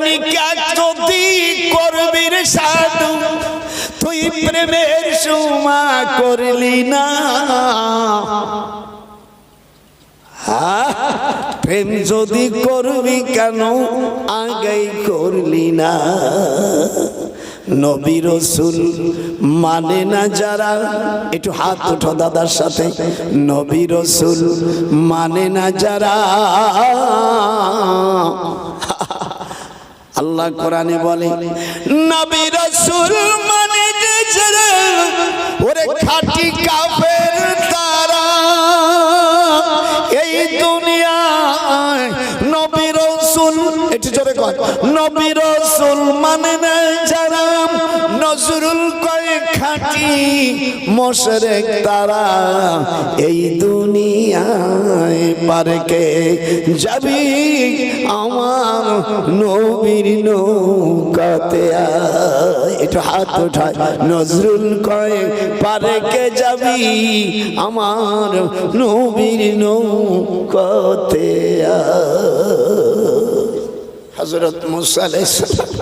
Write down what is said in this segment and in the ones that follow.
নিকা করবি রে তুই সুমা করলি না। প্রেম যদি করবি কেন আগেই করলি না? নবী মানে না যারা? একটু হাত উঠো দাদার সাথে। নবী রসুল মানে না যারা? আল্লাহ কোরআনে বলে, নবী রসুল মানে যে ওরে খাঁটি কাফের তারা। এই দুনিয়ায় নবী রসুল, একটু জোরে কর নবী রাসূল মানে না মোশরেক তারা এই দুনিয়ায় পারকে যাবি আমার নবীর নৌকাতে। একটু হাত ওঠায় নজরুল কয়ে, পারকে যাবি আমার নবীর নৌকাতে হজরত মুসা আলাইহিস সালাম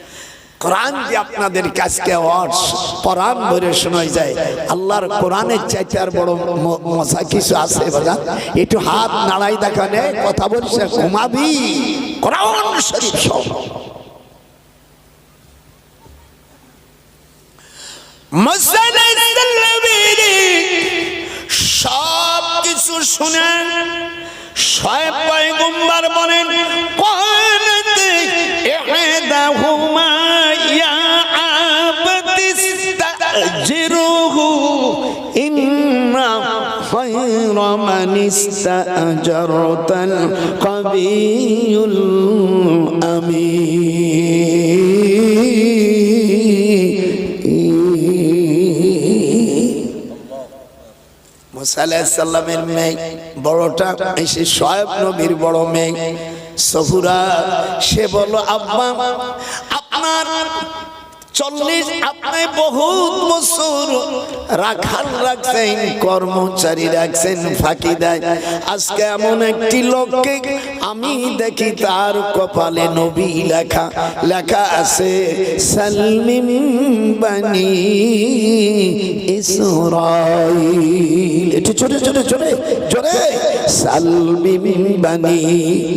কোরআন দিয়ে আপনাদের কাছকে ওয়ার্ডস কোরআন ভরে শোনাই যায়। আল্লাহর কোরআনের চাইতে আর বড় ম- মজা কিছু আছে বাজা একটু হাত নাড়াই দেখানে কথা বলছে ঘুমাবি। কোরআন শরীফ সব সব কিছু শুনেন শয়েব পয়গম্বর বলেন কোনতে ইহদাহুমা খায়রা মান ইস্তাজারতাল কবিয়ুল আমিন। মুসা আলাইসাল্লামের মেয়ে বড়টা এসে শয়েব নবীর বড় মেয়ে। সহুরা, সে বলো আব্বা, আপনার বহুত বছর রাখছেন, কর্মচারী রাখছেন, ফাঁকি দেয়। আজকে এমন একটি লোককে আমি দেখি, তার কপালে লেখা বানি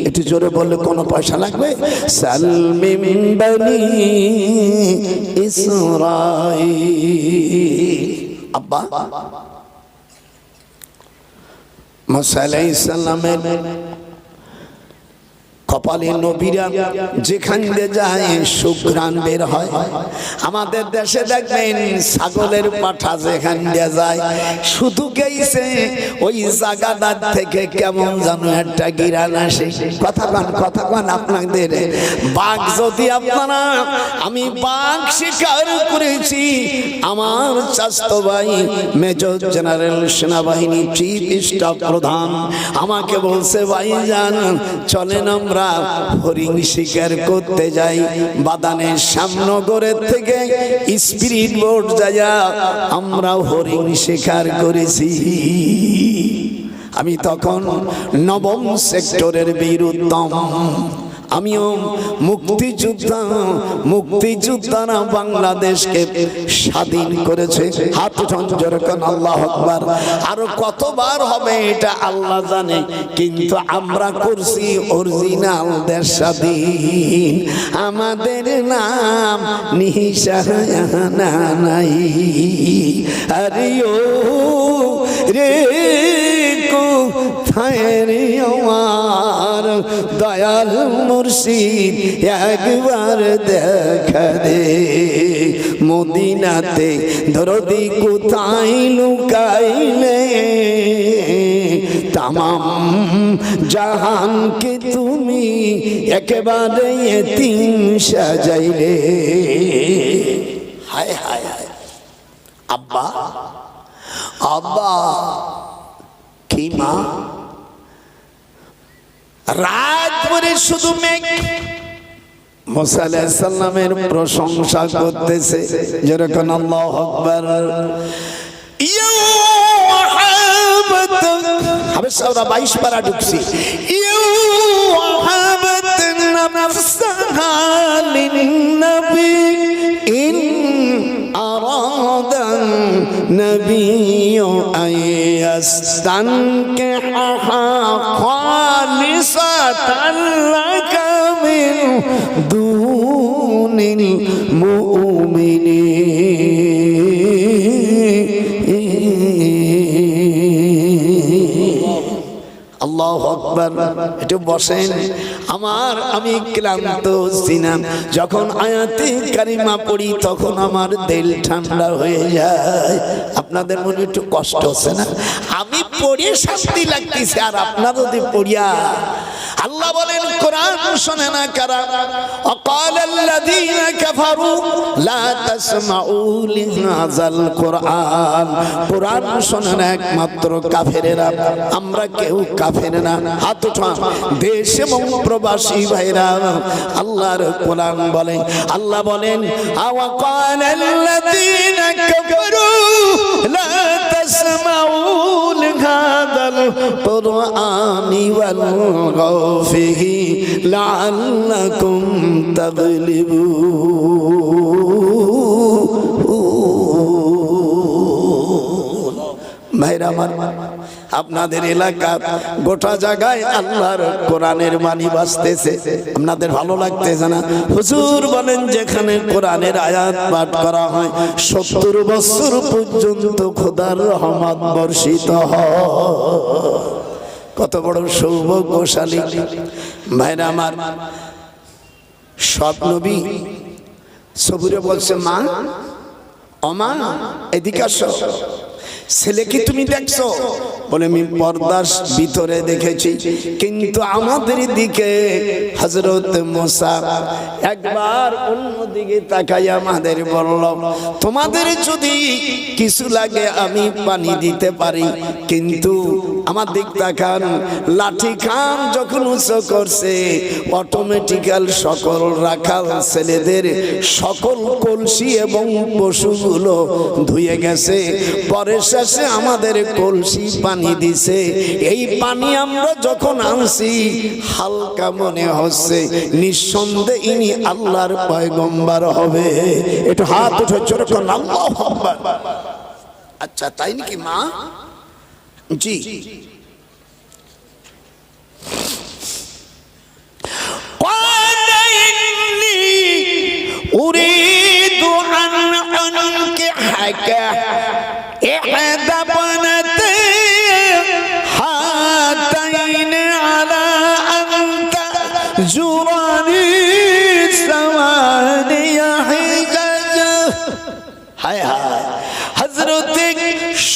একটু জোরে বললে কোনো পয়সা লাগবে? সালমিম বানি ইসরাইল আব্বা মুসা আলাইহিস সালামের কপালে নবীরা যেখান দিয়ে যায় সুঘ্রাণ বের হয়। আমাদের দেশে দেখবেন ছাগলের পাঠা যেখান দিয়ে যায়, শুধু গেইছে ওই জায়গাটার থেকে কেমন যেন একটা গিরান আসে। কথা কন কথা কন আপনাদের। বাঘ যদি আপনারা, আমি বাঘ শিকার করেছি, আমার চাস্তো ভাই, মেজর জেনারেল সেনাবাহিনী চিফ স্টাফ প্রধান, আমাকে বলছে ভাই যান চলেন আমরা হরিণ শিকার করতে যাই। বাদানের সামনগরের থেকে স্পিরিট বোর্ড যাইয়া আমরা হরিণ শিকার করেছি। আমি তখন নবম সেক্টরের বীর উত্তম আমিও মুক্তিযোদ্ধা মুক্তিযোদ্ধারা বাংলাদেশকে স্বাধীন করেছে। হাত সঞ্চরকন আল্লাহ আকবার। আরও কতবার হবে এটা আল্লাহ জানে, কিন্তু আমরা করছি অরিজিনাল দেশ স্বাধীন। আমাদের নাম নিশানা নাই। আরে ও রে। কোথায় আমার দয়াল মুর্শিদ একবার দেখা দে। মদিনাতে দরদি কোথায় লুকাইলে? তামাম জাহানকে তুমি একেবারে তিন সাজাইলে। হায় হায় হায়। আব্বা আব্বা, কি মা? রাত ভরে শুধু মেঘ। মুসা আলাইহিস সালামের প্রশংসা করতেছে যেরকম আল্লাহ আকবার। হবে বাইশ পারা ঢুকছি। أراد النبي أن يستنكحها خالصة لك من دون المؤمنين. الله أكبر. تبصين আমার, আমি ক্লান্ত ছিলাম। যখন আয়াতে কারিমা পড়ি, তখন আমার দিল ঠান্ডা হয়ে যায়। আপনাদের মনে একটু কষ্ট হচ্ছে না? আমি পড়ে শান্তি লাগতেছে, আর আপনার যদি পড়িয়া আল্লাহ বলেন, কোরআন শোনে না কারা? অকাল আল্লাযীনা কাফারু, লা তাসমাউ লিহাযাল কোরআন। কোরআন শোনে না একমাত্র কাফেরেরা, আমরা কেউ কাফের না। হাত উঠা, দেশ এবং প্রবাসী ভাইরা, আল্লাহর কোরআন বলেন আল্লাহ বলেন আওয়া কাল আল্লাযীনা কাফারু, লা তাসমাউ লিহাযাল কোরআনি ওয়াল ফিহি লাআল্লাকুম তাগলিবুন ভাইরা আমার আপনাদের এলাকা গোটা জায়গায় আল্লাহর কোরআনের মানি বাঁচতেছে আপনাদের ভালো লাগতেছে না? হুজুর বলেন যেখানে কোরআনের আয়াত পাঠ করা হয়, সত্তর বছর পর্যন্ত খোদার রহমত বর্ষিত কত বড় সৌভাগ্যশালী। ভাইরা আমার, সব নবী সবুরে বলছে, মা অমা এদিকে আসো। ছেলে কি তুমি দেখছ? বলে, আমি পর্দার ভিতরে দেখেছি। কিন্তু আমাদের দিকে হজরত মোসা একবার অন্যদিকে তাকাই আমাদের বলল, তোমাদের যদি কিছু লাগে আমি পানি দিতে পারি। কিন্তু আমার দিক তাকান, লাঠি খান যখন উঁচু করছে অটোমেটিক্যাল সকল রাখাল ছেলেদের সকল কলসি এবং পশুগুলো ধুয়ে গেছে। পরে শেষে আমাদের কলসি পানি দিছে এই পানি আমরা যখন আনছি হালকা মনে হচ্ছে নিঃসন্দেহে ইনি আল্লাহর পয়গম্বর হবে একটু হাত উঠে চোরকন আল্লাহ আকবার। আচ্ছা তাই নাকি মা জি قال إني أريد أن أنكحك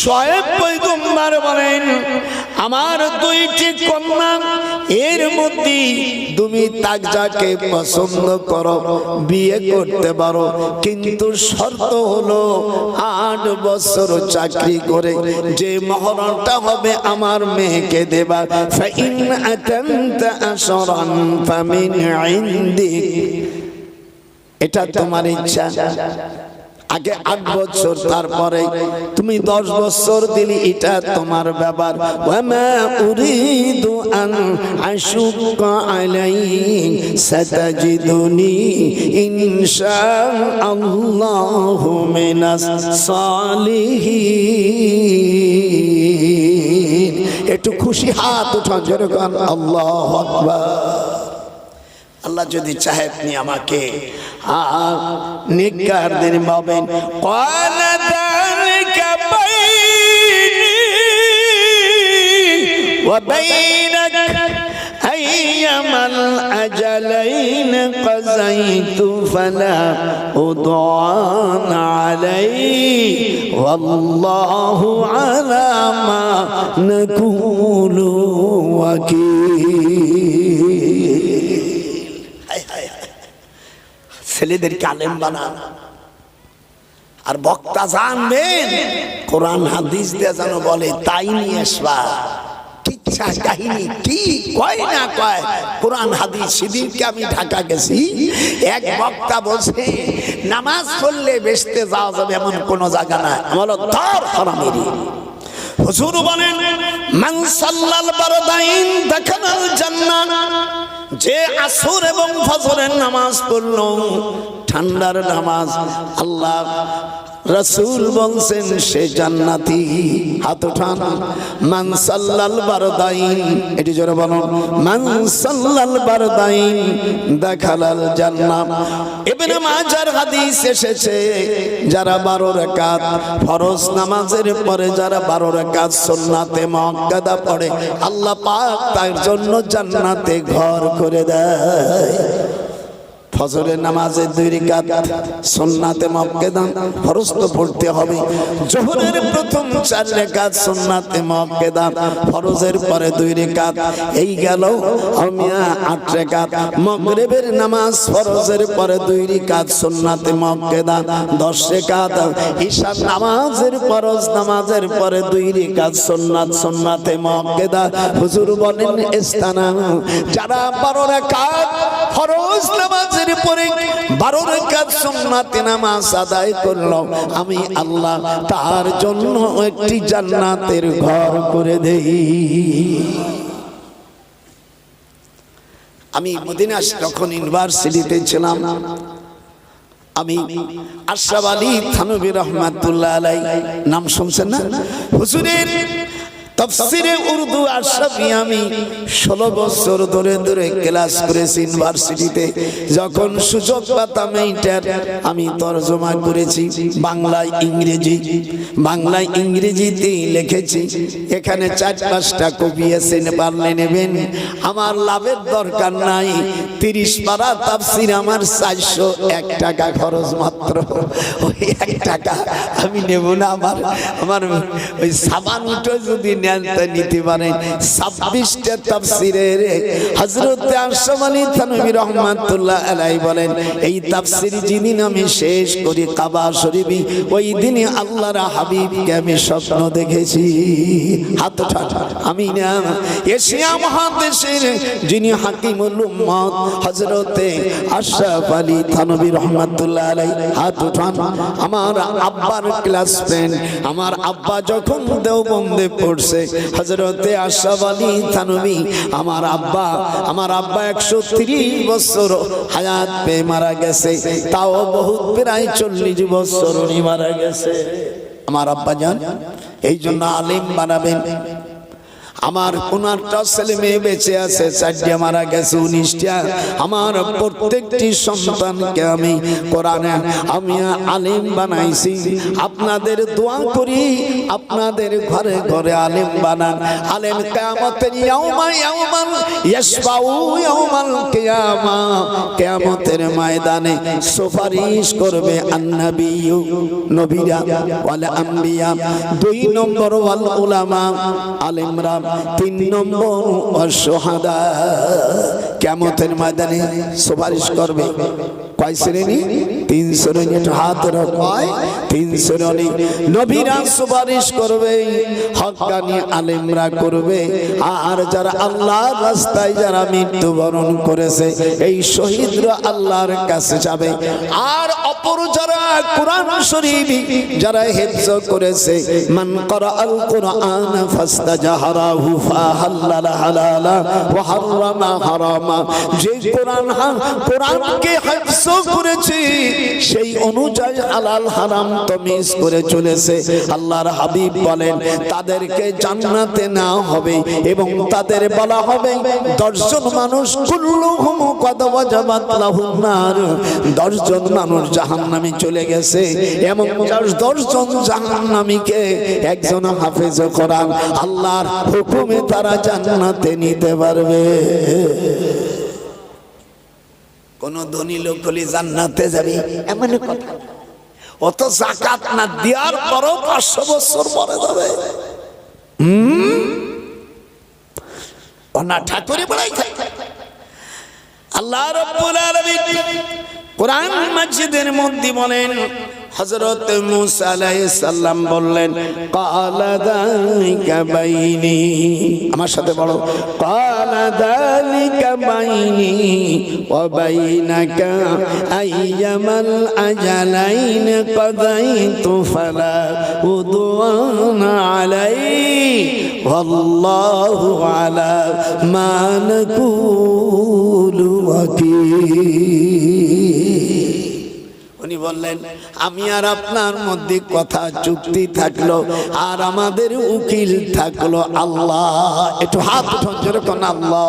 শয়েব বলেন, আমার দুইটি কন্যা, এর মধ্যে তুমি তাক যাকে পছন্দ করো, বিয়ে করতে পারো। কিন্তু শর্ত হলো আট বছর চাকরি করে যে মহরণটা হবে আমার মেয়েকে দেবা ফাইন ফামিন এটা তোমার ইচ্ছা? আগে আট বছর, তারপরে তুমি দশ বছর দিলি, এটা তোমার ব্যাপার। একটু খুশি হাত উঠা যেরকম আল্লাহ আকবার। আল্লাহ যদি চাহে আপনি আমাকে নিকার দিন পাবেন قال ذلك بيني وبينك أيما الأجلين قضيت فلا أضعان علي والله على ما نقول وكيل ছেলেদেরকে আলেম বানান। আর বক্তা জানবেন কোরআন হাদিস দিয়ে যেন বলে, তাই নিয়ে আসবা। কিচ্ছা কাহিনী কি কয় না কয় হাদিস আমি ঢাকা গেছি। এক নামাজ পড়লে যাবে এমন কোন জায়গা সাল্লাল বারদাইন দেখানাল জান্নাত। যে আসর এবং ফজরের নামাজ পড়ল ঠান্ডার নামাজ আল্লাহ রসুল বলছেন সে জান্নাতি। হাত উঠান। মান সাল্লাল বারদাইন, এটি জোরে বলুন। মান সাল্লাল বারদাইন, দেখালাল জান্নাত। ইবনে মাজার হাদিস এসেছে, যারা বারো রাকাত ফরজ নামাজের পরে, যারা বারো রাকাত সুন্নাতে মুআক্কাদা পড়ে, আল্লাহ পাক তার জন্য জান্নাতে ঘর করে দেয়। ফজরের নামাজে দুই রিকাত, সুন্নাতে মক্কেদান ফরজ তো পড়তে হবে। জোহরের প্রথম চার রেখাত সুন্নাতে মক্কেদান ফরজের পরে দুই রেখাত এই গেল আমিয়া আট রেখাত মগরিবের নামাজ ফরজের পরে দুই রেখাত সুন্নাতে মক্কেদান দশ রেখাত ঈশার নামাজের ফরজ, নামাজের পরে দুই রেখাত সুন্নাত, সুন্নাতে মক্কেদান। হুজুর বলেন ইস্তানা যারা বারো রেখাত ফরজ, নামাজের পরে বারো রেখাত সুন্নাতে নামাজ আদায় করল। আমি আল্লাহ তার জন্য একটি জান্নাতের ঘর করে দেই। আমি মদিনা যখন ইউনিভার্সিটিতে ছিলাম, আমি আশরাফ আলী থানবী রহমাতুল্লাহ আলাই নাম শুনছেন না? হুজুরের তফসিরে উর্দু আশরাফি আমি ষোলো বছর ধরে ধরে ক্লাস করেছি ইউনিভার্সিটিতে। যখন সুযোগ পাতাম এইটার আমি তর্জমা করেছি বাংলায় ইংরেজি। বাংলায় ইংরেজিতে লিখেছি। এখানে চার পাঁচটা কপি আছে পারলে নেবেন। আমার লাভের দরকার নাই। তিরিশ পারা তাফসির আমার চারশো এক টাকা খরচ মাত্র। ওই এক টাকা আমি নেব না আমার আমার ওই সাবান উঠে যদি তা নিতে পারেন। ছাব্বিশটা হজরত আলী থানবী রহমাতুল্লাহ আলাই বলেন, এই যেদিন আমি শেষ করি কাবা শরীফি, ওই দিনে আল্লাহর হাবিবকে আমি স্বপ্ন দেখেছি। হাত আমি না এশিয়া মহাদেশের যিনি হাকিমুল উম্মত হজরতে আশরাফ আলী থানবী রহমাতুল্লাহ আলাই হাত উঠান। আমার আব্বার ক্লাস ফ্রেন্ড আমার আব্বা যখন দেওবন্দে পড়ছে হজরতে আশরাফ থানবী আমার আব্বা আমার আব্বা একশো বছর হায়াত পেয়ে মারা গেছে। তাও বহুত প্রায় চল্লিশ বছর উনি মারা গেছে। আমার আব্বা জান এই জন্য আলিম বানাবেন। আমার কোনারটা ছেলে মেয়ে বেঁচে আছে, চারটা মারা গেছে উনিশটা। আমার প্রত্যেকটি সন্তানকে আমি কোরআনে আমি আলিম বানাইছি। আপনাদের দোয়া করি, আপনাদের ঘরে ঘরে আলিম বানান। আলিম কিয়ামা। কিয়ামতের ময়দানে সুপারিশ করবে আন্নাবিয়ু নবীরা ওয়াল আম্বিয়া দুই নম্বর ওয়াল উলামা আলিমরা। তিন নম্বর অসহাদা কেমতের ময়দানে সুপারিশ করবে। কয় শ্রেণি? তিন শ্রেণি হাত কয় তিন শ্রেণি। নবীরা সুপারিশ করবে, হকানি আলেমরা করবে। আর যারা আল্লাহর রাস্তায় যারা মৃত্যুবরণ করেছে, এই শহীদরা আল্লাহর কাছে যাবে। আর অপর যারা কোরআন শরীফ যারা হেফজ করেছে, মান করা আল কোরআন ফাস্তাজাহারাহু ফাহাল্লাল হালালা ওয়া হারামা হারামা। যে কোরআন কোরআনকে হেফজ সেই অনুযায়ী হালাল হারাম তমিজ করে চলেছে। আল্লাহর হাবিব বলেন, তাদেরকে জান্নাতে না হবে এবং তাদের বলা হবে, দশজন মানুষ দশজন মানুষ জাহান্নামে চলে গেছে এবং দশজন জাহান্নামীকে একজন হাফেজ কোরআন, আল্লাহর হুকুমে তারা জান্নাতে নিতে পারবে। কোন ধনী লোক হলে জান্নাতে যাবে? এমন কথা। অত জাকাত না দেওয়ার পরও পাঁচশো বছর পরে যাবে। অনা ঠাকুরে বলাই খাই আল্লাহ রব্বুল আলামিন কোরআন মাজিদের মধ্যে বলেন হজরত মুসালাম বললেন আমার সাথে বলো কালাদালিকা বললেন, আমি আর আপনার মধ্যে কথা চুক্তি থাকল আর আমাদের উকিল থাকল আল্লাহ। একটু হাত উঠান কোন, আল্লাহ।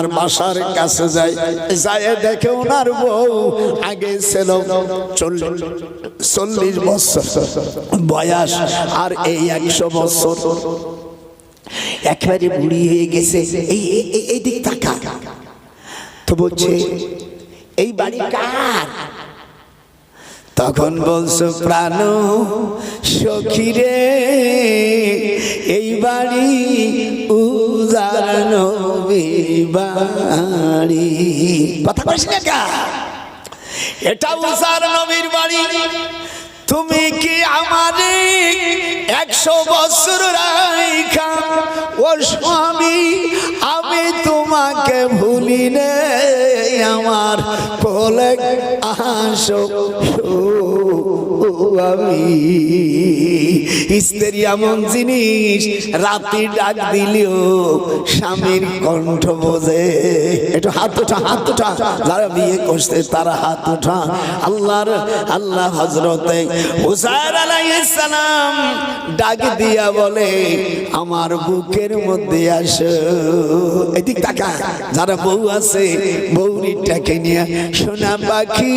বাসার কাছে যায় যায় দেখে ওনার বউ আগে ছিল চল্লিশ বছর বয়স, আর এই একশো বছর। একেবারে বুড়ি হয়ে গেছে। এই- এই দিক তাকা। তো বলছে, এই বাড়ি কার? তখন বলছো প্রাণ সখিরে এই বাড়ি নবীর বাড়ি। কথা বলিস না এটা উজার নবীর বাড়ি। তুমি কি আমারে একশো বছর রাইখা? ও স্বামী, আমি তোমাকে ভুলি নে আমার কোলে আসো। আমি স্ত্রী এমন জিনিস রাতে ডাক দিলেও স্বামীর কণ্ঠ বোঝে। একটু হাত হাত যারা বিয়ে করছে তারা হাত আল্লাহর, আল্লাহ হজরতে হুসাইন আলাইহিস সালাম ডাক দিয়া বলে, আমার বুকের মধ্যে আসো। এদিক তাকা যারা বউ আছে বউরিটাকে নিয়ে, সোনা পাখি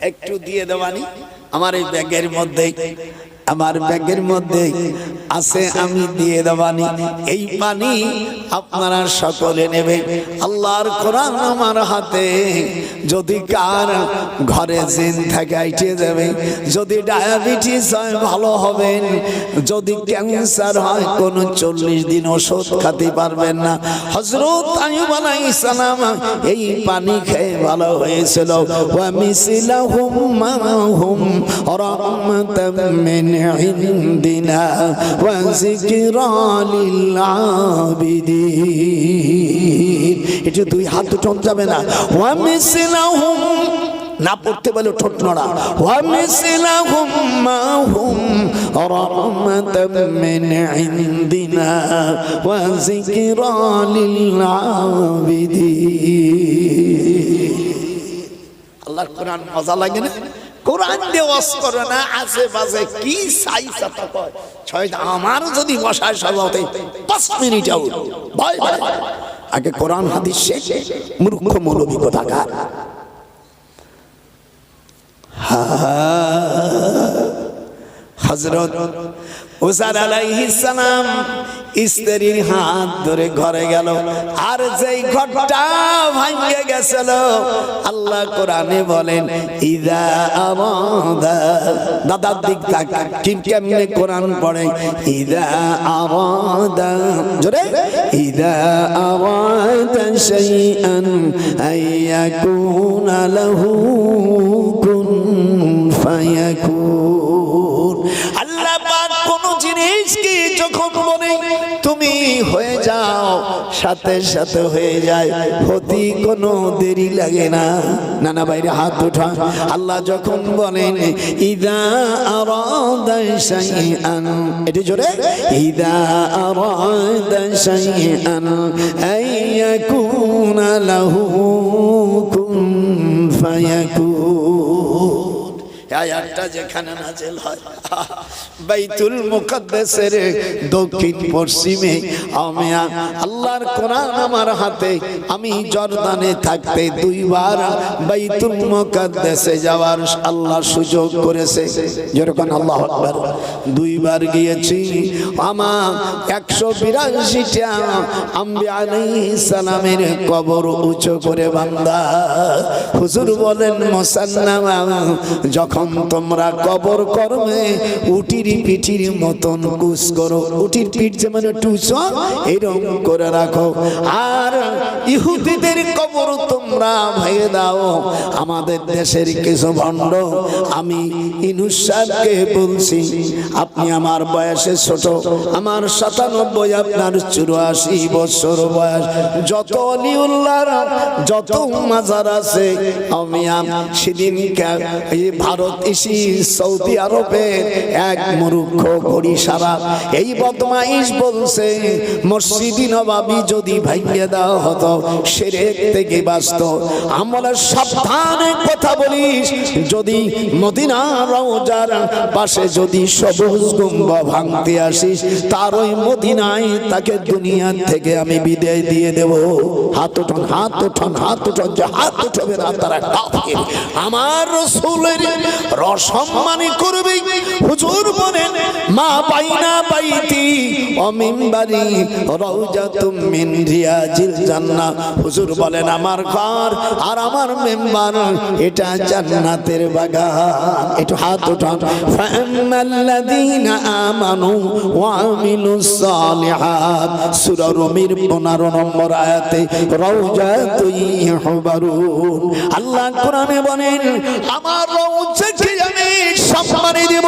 একটু দিয়ে দেওয়ানি। আমার এই ব্যাগের মধ্যে আমার ব্যাগের মধ্যে আছে, আমি দিয়ে দেবানি এই পানি আপনারা সকলে নেবে। আল্লাহর কোরআন আমার হাতে। যদি কার ঘরে জিন থাকে আইটে যাবে, যদি ডায়াবেটিস হয়, ভালো হবেন যদি ক্যান্সার হয়, কোন চল্লিশ দিন ওষুধ খাতে পারবেন না। হজরত আইব সালাম এই পানি খেয়ে ভালো হয়েছিল। ওয়া মাহুম রাহমাতাম মিন যিকরা লিল আবিদিন এটা দুই হাত দুটো যাবে না। ওয়া মিসলাহুম না পড়তে বলে ঠোঁট নড়া। ওয়া মিসলাহুম মাহুম রাহমাতাম মিন ইনদিনা ওয়া যিকরা লিল আল্লাহর কোরআন মজা লাগে না? কোরআন দিয়ে ওয়াজ করে না আছে বাজে কি চাই চাতা কয় ছয় আমার যদি বসায় সাজাতে পাঁচ মিনিট আউট ভয় ভয় আগে কোরআন হাদিস শেখ মূর্খ মৌলবী কোথাকার হজরত উসার সালাম স্ত্রীর হাত ধরে ঘরে গেল। আর যেই ঘরটা ভাঙে গেছিল, আল্লাহ কোরআনে বলেন, ইদা আমাদা দাদার দিক তাক কিম কেমনে কোরআন পড়ে, ইদা আমাদা জোরে, ইদা আমাদা শাইআন আইয়াকুনা লাহু কুন ফায়াকুন। জিনিসকে যখন বলে তুমি হয়ে যাও, সাথে সাথে হয়ে যায়। হতি কোনো দেরি লাগে না। নানা বাইরে হাত উঠা। আল্লাহ যখন বলেন, ইদা আরাদা এটি জোরে, ইদা শাইআন আইয়াকুনা কুন ফায়াকুন আয়াতটা যেখানে হয়, বাইতুল দক্ষিণ পশ্চিমে আমি আল্লাহর কোরআন আমার হাতে, আমি জর্দানে থাকতে দুইবার বাইতুল মুকাদ্দাসে যাওয়ার আল্লাহ সুযোগ করেছে। যেরকম আল্লাহ আকবার। দুইবার গিয়েছি আমার একশো বিরাশিটা আম্বি আলাইহিস সালামের কবর উঁচু করে বান্দা। হুজুর বলেন, মোসান্নামা, যখন তোমরা কবর করবে উটির পিঠির মতন কুস করো। উটির পিঠ যেমন টুস এরকম করে রাখো। আর ইহুদিদের কবর তোমরা ভেঙে দাও। আমাদের দেশের কিছু ভণ্ড, আমি ইনুসারকে বলছি, আপনি আমার বয়সে ছোট, আমার সাতানব্বই, আপনার চুরাশি বছর বয়স। যত অলিউল্লাহর, যত মাজার আছে, আমি আম- সেদিন এই ভারত এসি সৌদি আরবের এক মূর্খ করি সারা এই বদমাইশ বলছে, মসজিদি নবাবি যদি ভাঙিয়ে দেওয়া হতো, সেরেক থেকে বাঁচত। আমরা সাবধানে কথা বলিস, যদি মদিনা রওজার পাশে যদি সবুজ গুম্ব ভাঙতে আসিস, তার ওই মদিনায় তাকে দুনিয়া থেকে আমি বিদায় দিয়ে দেব। হাত উঠান হাত উঠান হাত উঠান, যে হাত উঠাবে না, তারা আমার রসুলের রসম্মানি করবে। হুজুর বলেন, মা পাইনা পাইতি অমিনবারি রওজাতুম মিন রিয়াজিল জান্নাহ। হুজুর বলেন, আমার ঘর আর আমার মেম্বার, এটা জান্নাতের বাগান। একটু হাত উঠান। ফাআম্মাল্লাযীনা আমানু ওয়া আমিলুস সালিহাত সূরা রুমির 15 নম্বর আয়াতে রওজাতুই ইহবারুন আল্লাহ কোরআনে বলেন, আমার আমি, সম্মানী দেব।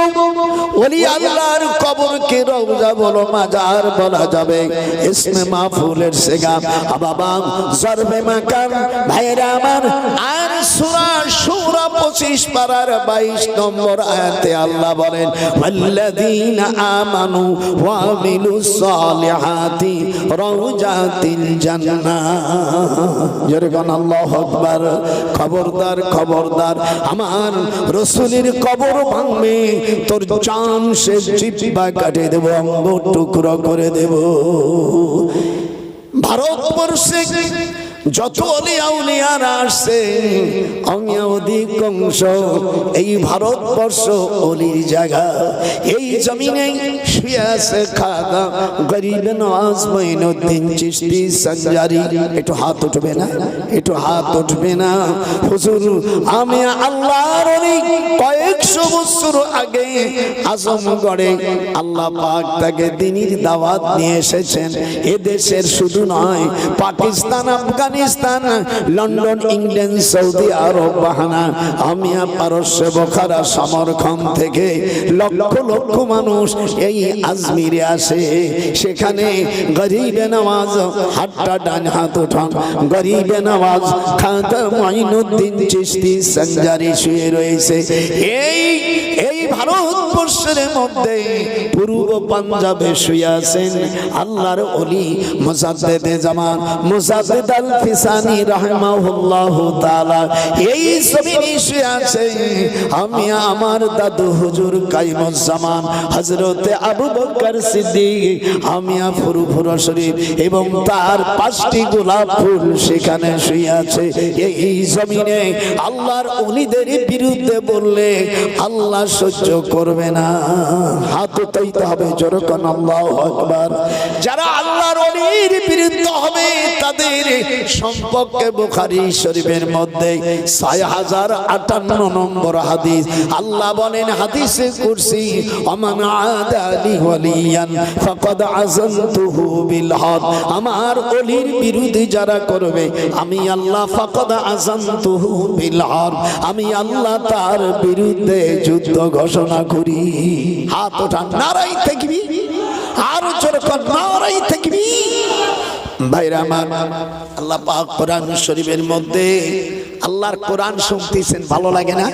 ওলি আল্লাহর কবরকে রওজা বলো, মাজার বলা যাবে। ইসমে মাহফুলের সেগা। বাবা, জরবে মাকান ভাইরা আমার, আর সূরা সূরা 25 পারার 22 নম্বর আয়াতে আল্লাহ বলেন আমানু ওয়া আমিলুস সালিহাতি রাউজাতিল জান্নাহ। আল্লাহু আকবার। খবরদার খবরদার, আমার রসুলের কবর ভাঙবে। তোর চান সে জিব্বা কাটে দেব, অঙ্গ টুকরো করে দেব। ভারতবর্ষে যত অলিয়া উলিয়ারা আসছে অঙ্গে অধিকাংশ এই ভারতবর্ষ অলির জায়গা। এই জমিনে শুয়ে খাদা গরিব নওয়াজ সঞ্জারি। একটু হাত উঠবে না, একটু হাত উঠবে না। হুজুর, আমি আল্লাহর কয়েকশো বছর আগে আজমগড়ে আল্লাহ পাক তাকে দাওয়াত নিয়ে এসেছেন। এদেশের শুধু নয়, Pakistan, Afghanistan, London, England, Saudi Arab, বাহানা আমি পারস্য বোখারা সমরক্ষণ থেকে লক্ষ লক্ষ মানুষ এই আজমিরে আসে। সেখানে গরিবে নামাজ হাতটা ডান হাত উঠান। গরিবে নামাজ খাতা মাইনুদ্দিন চিস্তি সঞ্জারি শুয়ে রয়েছে। এই এই ভারতবর্ষের মধ্যে পূর্ব পাঞ্জাবে শুয়ে আছেন আল্লাহর অলি জামান। আল ফিসানি রাহমাহুল্লাহু তাআলা। এই জমিনে শুয়ে আছে আমি আমার দাদু হুজুর আবু বকর সিদ্দিক। শরীফ এবং তার পাঁচটি গোলাপ ফুল সেখানে শুয়ে আছে এই জমিনে আল্লাহর অলিদের বিরুদ্ধে বললে, আল্লাহ সহ্য করবে না। হাত উঠাইতে হবে যেরকম আল্লাহ আকবার। যারা আল্লাহর অলির বিরুদ্ধে হবে, তাদের সম্পর্কে বুখারী শরীফের মধ্যে ছয় হাজার আটান্ন নম্বর হাদিস। আল্লাহ বলেন, হাদিসে কুরসি অমান আদালি ওয়ালিয়ান ফাকাদ আযানতুহু বিল হক। আমার অলির বিরুদ্ধে যারা করবে, আমি আল্লাহ ফাকাদ আযানতুহু বিল হক। আমি আল্লাহ তার বিরুদ্ধে যুদ্ধ ঘোষণা করি। হাত ওঠা নারাই থাকবি আর জোরে কর নারাই থাকবি। ভাইরা আমার, আল্লাহ পাক কোরআন শরীফের মধ্যে আল্লাহর কোরআন শুনতেছেন, ভালো লাগে না?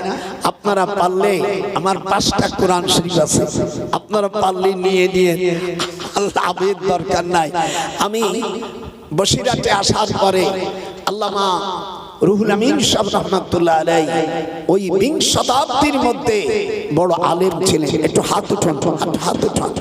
আপনারা পারলে আমার পাঁচটা কোরআন শরীফ আছে। আপনারা পারলে নিয়ে নিয়ে, আল্লাহ আবেদ দরকার নাই। আমি বসিরাতে আসার পরে আল্লামা রুহুল আমিন সাহেব রহমাতুল্লাহ আলাই ওই বিংশ শতাব্দীর মধ্যে বড় আলেম ছিলেন। একটু হাত উঠান হাত উঠান।